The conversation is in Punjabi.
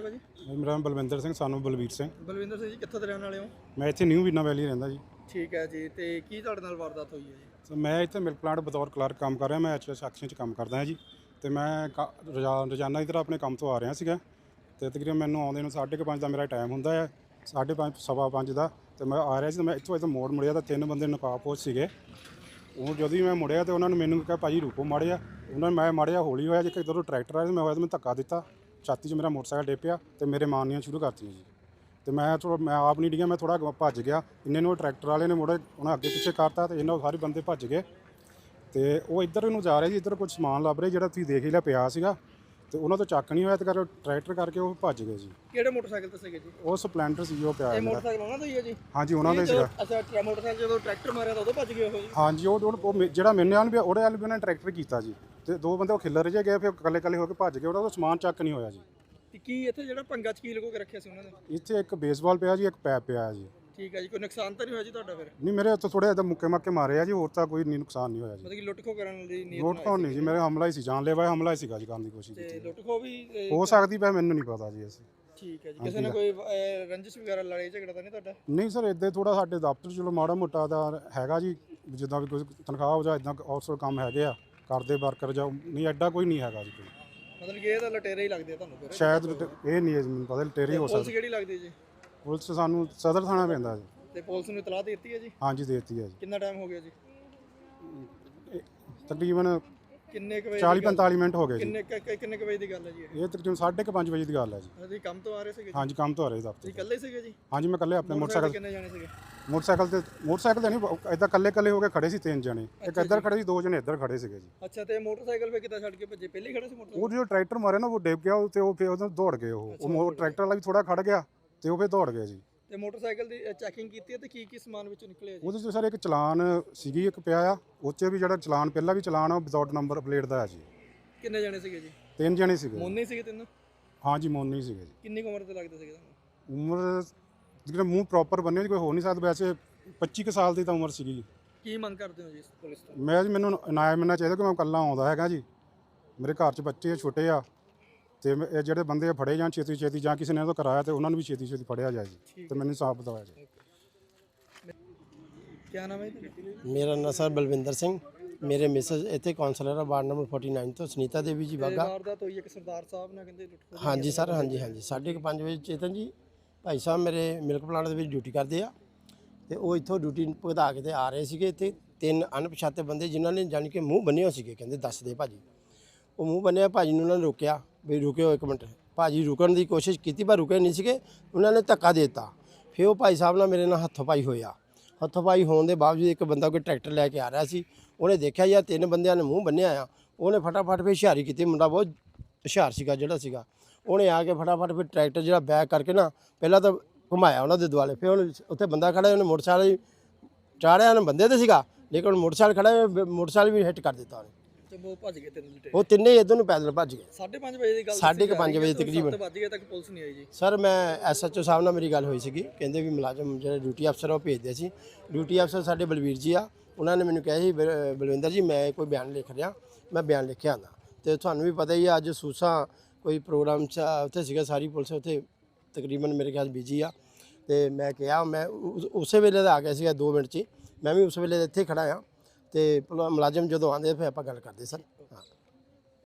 ਤੁਹਾਡਾ ਭਾਜੀ? ਮੇਰਾ ਨਾਮ ਬਲਵਿੰਦਰ ਸਿੰਘ ਸਾਨੂੰ ਬਲਵੀਰ ਸਿੰਘ। ਬਲਵਿੰਦਰ ਸਿੰਘ ਜੀ ਕਿੱਥੋਂ ਦੇ ਰਹਿਣ ਵਾਲੇ ਹੋ? ਮੈਂ ਇੱਥੇ ਨਿਊ ਵੀਨਾ ਵੈਲੀ ਰਹਿੰਦਾ ਜੀ। ਠੀਕ ਹੈ ਜੀ ਤੇ ਕੀ ਤੁਹਾਡੇ ਨਾਲ ਵਾਰਦਾਤ ਹੋਈ ਹੈ ਜੀ? ਸੋ ਮੈਂ ਇੱਥੇ ਮਿਲਕ ਪਲਾਂਟ ਬਤੌਰ ਕਲਰਕ ਕੰਮ ਕਰ ਰਿਹਾ ਮੈਂ ਐਚਐਸ ਐਕਸ਼ਨ 'ਚ ਕੰਮ ਕਰਦਾ ਹਾਂ ਜੀ। ਤੇ ਮੈਂ ਕ- ਰੋਜ਼ਾ- ਰੋਜ਼ਾਨਾ ਦੀ ਤਰ੍ਹਾਂ ਆਪਣੇ ਕੰਮ ਤੋਂ ਆ ਰਿਹਾ ਸੀਗਾ। ਤੇ ਤਕਰੀਬਨ ਮੈਨੂੰ ਆਉਂਦੇ ਨੂੰ 5:30 ਦਾ ਮੇਰਾ ਟਾਈਮ ਹੁੰਦਾ ਹੈ 5:30 ਸਵਾ ਪੰਜ ਦਾ। ਤੇ ਮੈਂ ਆ ਰਿਹਾ ਸੀ ਤੇ ਮੈਂ ਇੱਥੋਂ ਇੱਥੋਂ ਮੋੜ ਮੁੜਿਆ ਤਾਂ ਤਿੰਨ ਬੰਦੇ ਨਕਾਬਪੋਸ਼ ਸੀਗੇ। ਉਹ ਜਦੋਂ ਹੀ ਮੈਂ ਮੁੜਿਆ ਤੇ ਉਹਨਾਂ ਨੇ ਮੈਨੂੰ ਕਿਹਾ ਭਾਜੀ ਰੁਕੋ ਮਾੜਿਆ ਉਹਨਾਂ ਨੇ ਮੈਂ ਮਾੜਿਆ ਹੌਲੀ ਹੋਇਆ ਜੇ ਕਿਧਰੋਂ ਟਰੈਕਟਰ ਆਇਆ ਤੇ ਮੈਂ ਹੋਇਆ ਤੇ ਮੈਂ ਧੱਕਾ ਦਿੱਤਾ। ਛਾਤੀ 'ਚ ਮੇਰਾ ਮੋਟਰਸਾਈਕਲ ਡੇਪਿਆ ਤੇ ਮੇਰੇ ਮਾਰਨੀਆਂ ਸ਼ੁਰੂ ਕਰਤੀਆਂ ਜੀ। ਤੇ ਮੈਂ ਥੋੜਾ ਮੈਂ ਆਪ ਨਹੀਂ ਡਿੱਗਿਆ ਮੈਂ ਥੋੜਾ ਭੱਜ ਗਿਆ। ਇੰਨੇ ਨੂੰ ਟਰੈਕਟਰ ਵਾਲੇ ਨੇ ਮੁੜੇ ਉਹਨਾਂ ਅੱਗੇ ਪਿੱਛੇ ਕਰਤਾ ਤੇ ਇਹਨਾਂ ਸਾਰੇ ਬੰਦੇ ਭੱਜ ਗਏ। ਤੇ ਉਹ ਇੱਧਰ ਨੂੰ ਜਾ ਰਹੇ ਸੀ ਇੱਧਰ ਕੁਝ ਸਮਾਨ ਲੱਭ ਰਹੇ ਜਿਹੜਾ ਤੁਸੀਂ ਦੇਖ ਹੀ ਲਿਆ ਪਿਆ ਸੀਗਾ। ਤੇ ਉਹਨਾਂ ਤੋਂ ਚੱਕ ਨਹੀਂ ਹੋਇਆ ਤੇ ਕਰ ਟਰੈਕਟਰ ਕਰਕੇ ਉਹ ਭੱਜ ਗਏ ਜੀ। ਕਿਹੜੇ ਮੋਟਰਸਾਈਕਲ ਤੇ ਸੀਗੇ ਜੀ? ਉਹ ਸਪਲੈਂਡਰ ਸੀ ਉਹ ਪਿਆ ਇਹ ਮੋਟਰਸਾਈਕਲ ਉਹਨਾਂ ਦਾ ਹੀ ਹੈ ਜੀ? ਹਾਂਜੀ ਉਹਨਾਂ ਦਾ ਹੀ ਸੀਗਾ। ਅੱਛਾ ਟਰਾ ਮੋਟਰਸਾਈਕਲ ਜਦੋਂ ਟਰੈਕਟਰ ਮਾਰਿਆ ਤਾਂ ਉਦੋਂ ਭੱਜ ਗਏ ਉਹ ਜੀ? ਹਾਂਜੀ ਉਹ ਜਿਹੜਾ ਮੇਰੇ ਨਾਲ ਵੀ ਉਹਦੇ ਨਾਲ ਵੀ ਉਹਨਾਂ ਨੇ ਟਰੈਕਟਰ ਕੀਤਾ ਜੀ। ਤੇ ਦੋ ਬੰਦੇ ਉਹ ਖਿੱਲਰ ਜੇ ਗਏ ਫਿਰ ਇਕੱਲੇ ਇਕੱਲੇ ਹੋ ਕੇ ਭੱਜ ਗਏ ਉਹਨਾਂ ਦਾ ਸਮਾਨ ਚੱਕ ਨਹੀਂ ਹੋਇਆ ਜੀ। ਤੇ ਕੀ ਇੱਥੇ ਜਿਹੜਾ ਪੰਗਾ ਚ ਕੀ ਲਗੋ ਕੇ ਰੱਖਿਆ ਸੀ ਉਹਨਾਂ ਨੇ? ਇੱਥੇ ਇੱਕ ਬੇਸਬਾਲ ਪਿਆ ਜੀ ਇੱਕ ਪੈਪ ਪਿਆ ਜੀ। ਠੀਕ ਹੈ ਜੀ ਕੋਈ ਨੁਕਸਾਨ ਤਾਂ ਨਹੀਂ ਹੋਇਆ ਜੀ ਤੁਹਾਡਾ ਫਿਰ? ਨਹੀਂ ਮੇਰੇ ਉੱਤੇ ਥੋੜੇ ਇਦਾਂ ਮੁੱਕੇ ਮੱਕੇ ਮਾਰੇ ਆ ਜੀ ਹੋਰ ਤਾਂ ਕੋਈ ਨਹੀਂ ਨੁਕਸਾਨ ਨਹੀਂ ਹੋਇਆ ਜੀ। ਮਤਲਬ ਕਿ ਲੁੱਟ ਖੋ ਕਰਨ ਦੀ ਨੀਅਤ ਨਾਲ ਤੋਂ ਨਹੀਂ ਜੀ ਮੇਰੇ ਹਮਲਾ ਹੀ ਸੀ ਜਾਨਲੇਵਾ ਹਮਲਾ ਹੀ ਸੀਗਾ ਜੀ ਕਰਨ ਦੀ ਕੋਸ਼ਿਸ਼ ਤੇ ਕੀਤੀ। ਲੁੱਟ ਖੋ ਵੀ ਹੋ ਸਕਦੀ ਪੈ ਮੈਨੂੰ ਨਹੀਂ ਪਤਾ ਜੀ ਅਸੀਂ। ਠੀਕ ਹੈ ਜੀ ਕਿਸੇ ਨੇ ਕੋਈ ਅਹ, ਰੰਜਿਸ਼ ਵਗੈਰਾ ਲੜਾਈ ਝਗੜਾ ਤਾਂ ਨਹੀਂ ਤੁਹਾਡਾ? ਨਹੀਂ ਸਰ ਇੱਦਾਂ ਥੋੜਾ ਸਾਡੇ ਦਫ਼ਤਰ 'ਚ ਚਲੋ ਮਾੜਾ ਮੋਟਾ ਦਾ ਹੈਗਾ ਜੀ ਜਿੱਦਾਂ ਵੀ ਕੋਈ ਤਨਖਾਹ ਹੋ ਜਾ ਇਦਾਂ ਕੰਮ ਹੈਗੇ ਆ। ਕਰਦੇ ਵਰਕਰ ਜਾਂ ਨਹੀਂ ਐਡਾ ਕੋਈ ਨਹੀਂ ਹੈਗਾ ਜੀ ਕੋਈ। ਮਤਲਬ ਕਿ ਇਹ ਤਾਂ ਲਟੇਰੇ ਹੀ ਲੱਗਦੇ ਆ ਤੁਹਾਨੂੰ ਫਿਰ। ਸ਼ਾਇਦ ਇਹ ਨਹੀਂ ਹੈ ਜੀ ਮੈਨੂੰ ਪਤਾ ਲਟੇਰੀ ਹੋ ਪੁਲਿਸ ਸਕਦੀ। ਕਿਹੜੀ ਲੱਗਦੀ ਹੈ ਜੀ? ਪੁਲਿਸ ਸਾਨੂੰ ਸਦਰ ਥਾਣਾ ਪੈਂਦਾ ਜੀ। ਤੇ ਪੁਲਿਸ ਨੂੰ ਇਤਲਾਹ ਦੇ ਦਿੱਤੀ ਹੈ ਜੀ? ਹਾਂਜੀ ਦੇਤੀ ਹੈ ਜੀ। ਕਿੰਨਾ ਟਾਈਮ ਹੋ ਗਿਆ ਜੀ? ਇਹ ਤਕਰੀਬਨ ਕਿੰਨੇ ਕੁ ਵਜੇ 40 45 ਮਿੰਟ ਹੋ ਗਏ ਜੀ। ਕਿੰਨੇ ਕੁ- ਕਿੰਨੇ ਕੁ ਵਜੇ ਦੀ ਗੱਲ ਹੈ ਜੀ ਇਹ? ਇਹ ਤਕਰੀਬਨ 5:30 ਵਜੇ ਦੀ ਗੱਲ ਹੈ ਜੀ। ਅਸੀਂ ਕੰਮ ਤੋਂ ਆ ਰਹੇ ਸੀਗੇ ਜੀ। ਹਾਂਜੀ ਕੰਮ ਤੋਂ ਆ ਰਹੇ ਦਫ਼ਤਰ ਤੁਸੀਂ ਇਕੱਲੇ ਸੀਗੇ ਜੀ? ਹਾਂਜੀ ਮੈਂ ਇਕੱਲੇ ਆਪਣੇ ਮੋਟਰਸਾਈਕਲ ਕਿੰਨੇ ਜਾਣੇ ਸੀਗੇ? ਮੋਟਰਸਾਈਕਲ ਤੇ ਮੋਟਰਸਾਈਕਲ ਤੇ ਨਹੀਂ ਇਦਾਂ ਇਕੱਲੇ ਇਕੱਲੇ ਹੋ ਕੇ ਖੜੇ ਸੀ ਤਿੰਨ ਜਣੇ। ਇੱਕ ਇੱਧਰ ਖੜੇ ਸੀ ਦੋ ਜਣੇ ਇੱਧਰ ਖੜੇ ਸੀਗੇ ਜੀ। ਅੱਛਾ ਤੇ ਮੋਟਰਸਾਈਕਲ ਫੇ ਕਿੱਦਾਂ ਛੱਡ ਕੇ ਭੱਜੇ? ਪਹਿਲੇ ਹੀ ਖੜੇ ਸੀ ਮੋਟਰਸਾਈਕਲ? ਉਹ ਜੋ ਟਰੈਕਟਰ ਮਾਰੇ ਨਾ ਉਹ ਡਿੱਗ ਗਿਆ ਉਹ ਤੇ ਉਹ ਫਿਰ ਉਹਦੋਂ ਦੌੜ ਗਏ ਉਹ। ਉਹ ਮੋ- ਟਰੈਕਟਰ ਵਾਲਾ ਵੀ ਥੋੜਾ ਖੜ ਗਿਆ ਤੇ ਉਹ ਫਿਰ ਦੌੜ ਗਏ ਜੀ। ਤੇ ਮੋਟਰਸਾਈਕਲ ਦੀ ਚੈਕਿੰਗ ਕੀਤੀ ਹੈ ਤੇ ਕੀ ਕੀ ਸਮਾਨ ਵਿੱਚੋਂ ਨਿਕਲਿਆ ਜੀ? ਉਹਦੇ 'ਚ ਸਰ ਇੱਕ ਚਲਾਨ ਸੀਗੀ ਇੱਕ ਪਿਆ ਆ। ਉਹ 'ਚ ਵੀ ਜਿਹੜਾ ਚਲਾਨ ਪਹਿਲਾਂ ਵੀ ਚਲਾਨ ਆ ਵਿਦਆਊਟ ਨੰਬਰ ਪਲੇਟ ਦਾ ਹੈ ਜੀ। ਕਿੰਨੇ ਜਾਣੇ ਸੀਗੇ ਜੀ? ਤਿੰਨ ਜਣੇ ਸੀਗੇ। ਮੋਨੇ ਸੀਗੇ ਤਿੰਨ? ਹਾਂਜੀ ਮੋਨੀ ਸੀਗੇ ਜੀ। ਕਿੰਨੀ ਕੁ ਉਮਰ ਦੇ ਲੱਗਦੇ ਸੀਗੇ ਤੁਹਾਨੂੰ? ਉਮਰ ਜਿਹੜਾ ਮੂੰਹ ਪ੍ਰੋਪਰ ਬੰਨਿਆ ਜੀ ਕੋਈ ਹੋ ਨਹੀਂ ਸਕਦਾ ਵੈਸੇ 25 ਕੁ ਸਾਲ ਦੀ ਤਾਂ ਉਮਰ ਸੀਗੀ ਜੀ। ਕੀ ਮੰਗ ਕਰਦੇ ਹੋ ਜੀ ਇਸ ਪੁਲਿਸ ਤੋਂ? ਮੈਂ ਜੀ ਮੈਨੂੰ ਇਨਾਮ ਮਿਲਣਾ ਚਾਹੀਦਾ ਕਿ ਮੈਂ ਇਕੱਲਾ ਆਉਂਦਾ ਹੈਗਾ ਜੀ। ਮੇਰੇ ਘਰ 'ਚ ਬੱਚੇ ਆ, ਛੋਟੇ ਆ। ਤੇ ਮੈਂ- ਇਹ ਜਿਹੜੇ ਬੰਦੇ ਫੜੇ ਜਾਣ ਛੇਤੀ ਛੇਤੀ ਜਾਂ ਕਿਸੇ ਨੇ ਇਹਨਾਂ ਤੋਂ ਕਰਾਇਆ ਤੇ ਉਹਨਾਂ ਨੂੰ ਵੀ ਛੇਤੀ ਛੇਤੀ ਫੜਿਆ ਜਾਏ ਜੀ ਤੇ ਮੈਨੂੰ ਸਾਫ਼ ਬਤਾਇਆ ਜਾਏ। ਕੀ ਨਾਮ ਹੈ ਜੀ? ਮੇਰਾ ਨਾਂ ਸਰ ਬਲਵਿੰਦਰ ਸਿੰਘ। ਮੇਰੇ ਮਿਸਸ ਇੱਥੇ ਕਾਉਂਸਲਰ ਆ ਵਾਰਡ ਨੰਬਰ 49 ਤੋਂ ਸੁਨੀਤਾ ਦੇਵੀ ਜੀ ਬਾਗਾ ਵਾਰਦਾਤ ਹੋਈ ਹੈ ਕਿ ਸਰਦਾਰ ਸਾਹਿਬ ਨਾਲ ਕਹਿੰਦੇ ਲੁੱਟ ਖੋਹ ਹਾਂਜੀ ਸਰ ਹਾਂਜੀ ਹਾਂਜੀ। ਸਾਢੇ ਕੁ ਪੰਜ ਵਜੇ ਚੇਤਨ ਜੀ ਭਾਈ ਸਾਹਿਬ ਮੇਰੇ ਮਿਲਕ ਪਲਾਂਟ ਦੇ ਵਿੱਚ ਡਿਊਟੀ ਕਰਦੇ ਆ। ਤੇ ਉਹ ਇੱਥੋਂ ਡਿਊਟੀ ਭੁਗਤਾ ਕੇ ਤੇ ਆ ਰਹੇ ਸੀਗੇ ਤੇ ਤਿੰਨ ਅਣਪਛਾਤੇ ਬੰਦੇ ਜਿਨ੍ਹਾਂ ਨੇ ਜਾਣੀ ਕਿ ਮੂੰਹ ਬੰਨੇ ਹੋਏ ਸੀਗੇ ਕਹਿੰਦੇ ਦੱਸ ਦੇ ਭਾਜੀ। ਉਹ ਮੂੰਹ ਬੰਨਿਆ ਭਾਜੀ ਨੂੰ ਉਹਨਾਂ ਨੇ ਰੋਕਿਆ। ਵੀ ਰੁਕਿਓ ਇੱਕ ਮਿੰਟ। ਭਾਜੀ ਰੁਕਣ ਦੀ ਕੋਸ਼ਿਸ਼ ਕੀਤੀ ਪਰ ਰੁਕੇ ਨਹੀਂ ਸੀਗੇ। ਉਹਨਾਂ ਨੇ ਧੱਕਾ ਦੇ ਦਿੱਤਾ। ਫਿਰ ਉਹ ਭਾਈ ਸਾਹਿਬ ਨਾਲ ਮੇਰੇ ਨਾਲ ਹੱਥੋਂ ਪਾਈ ਹੋਇਆ। ਹੱਥੋਂ ਪਾਈ ਹੋਣ ਦੇ ਬਾਵਜੂਦ ਇੱਕ ਬੰਦਾ ਕੋਈ ਟਰੈਕਟਰ ਲੈ ਕੇ ਆ ਰਿਹਾ ਸੀ। ਉਹਨੇ ਦੇਖਿਆ ਯਾਰ ਤਿੰਨ ਬੰਦਿਆਂ ਨੇ ਮੂੰਹ ਬੰਨਿਆ ਆ। ਉਹਨੇ ਫਟਾਫਟ ਫਿਰ ਹੁਸ਼ਿਆਰੀ ਕੀਤੀ। ਮੁੰਡਾ ਬਹੁਤ ਹੁਸ਼ਿਆਰ ਸੀਗਾ ਜਿਹੜਾ ਸੀਗਾ। ਉਹਨੇ ਆ ਕੇ ਫਟਾਫਟ ਫਿਰ ਟਰੈਕਟਰ ਜਿਹੜਾ ਬੈਕ ਕਰਕੇ ਨਾ ਪਹਿਲਾਂ ਤਾਂ ਘੁਮਾਇਆ ਉਹਨਾਂ ਦੇ ਦੁਆਲੇ। ਫਿਰ ਉਹਨੇ ਉੱਥੇ ਬੰਦਾ ਖੜਾ ਉਹਨੇ ਮੋਟਰਸਾਈਕਲ ਚਾੜਿਆ ਉਹਨੇ ਬੰਦੇ ਤੇ ਸੀਗਾ। ਲੇਕਿਨ ਮੋਟਰਸਾਈਕਲ ਖੜਾ ਹੋਇਆ, ਮੋਟਰਸਾਈਕਲ ਵੀ ਹਿੱਟ ਕਰ ਦਿੱਤਾ ਉਹਨੇ। ਉਹ ਭੱਜ ਗਏ ਤਿੰਨ ਲੁੱਟੇ ਉਹ ਤਿੰਨੇ ਇਧਰ ਨੂੰ ਪੈਦਲ ਭੱਜ ਗਏ। 5:30 ਵਜੇ ਦੀ ਗੱਲ ਸਾਢੇ ਕੁ ਪੰਜ ਵਜੇ ਤਕਰੀਬਨ। ਵੱਜ ਗਏ ਤੱਕ ਪੁਲਿਸ ਨਹੀਂ ਆਈ ਜੀ। ਸਰ ਮੈਂ ਐਸਐਚਓ ਸਾਹਿਬ ਨਾਲ ਮੇਰੀ ਗੱਲ ਹੋਈ ਸੀਗੀ। ਕਹਿੰਦੇ ਵੀ ਮੁਲਾਜ਼ਮ ਜਿਹੜੇ ਡਿਊਟੀ ਅਫਸਰ ਆ ਉਹ ਭੇਜਦੇ ਸੀ। ਡਿਊਟੀ ਅਫਸਰ ਸਾਡੇ ਬਲਵੀਰ ਜੀ ਆ। ਉਹਨਾਂ ਨੇ ਮੈਨੂੰ ਕਿਹਾ ਸੀ ਬਲ- ਬਲਵਿੰਦਰ ਜੀ ਮੈਂ ਕੋਈ ਬਿਆਨ ਲਿਖ ਰਿਹਾ। ਮੈਂ ਬਿਆਨ ਲਿਖਿਆ ਆਂਦਾ ਤੇ ਤੁਹਾਨੂੰ ਵੀ ਪਤਾ ਹੀ ਆ ਅੱਜ ਸੂਸਾ ਕੋਈ ਪ੍ਰੋਗਰਾਮ ਚ ਉੱਥੇ ਸੀਗਾ ਸਾਰੀ ਪੁਲਿਸ ਉੱਥੇ ਤਕਰੀਬਨ ਮੇਰੇ ਖਿਆਲ ਬਿਜ਼ੀ ਆ। ਤੇ ਮੈਂ ਕਿਹਾ ਮੈਂ ਉਸ- ਉਸੇ ਵੇਲੇ ਦਾ ਆ ਗਿਆ ਸੀਗਾ 2 ਮਿੰਟ 'ਚ ਹੀ। ਮੈਂ ਵੀ ਉਸ ਵੇਲੇ ਇੱਥੇ ਖੜਾ ਆ। ਤੇ ਪੁਲ- ਮੁਲਾਜ਼ਮ ਜਦੋਂ ਆਉਂਦੇ ਫਿਰ ਆਪਾਂ ਗੱਲ ਕਰਦੇ ਸਰ। ਹਾਂ।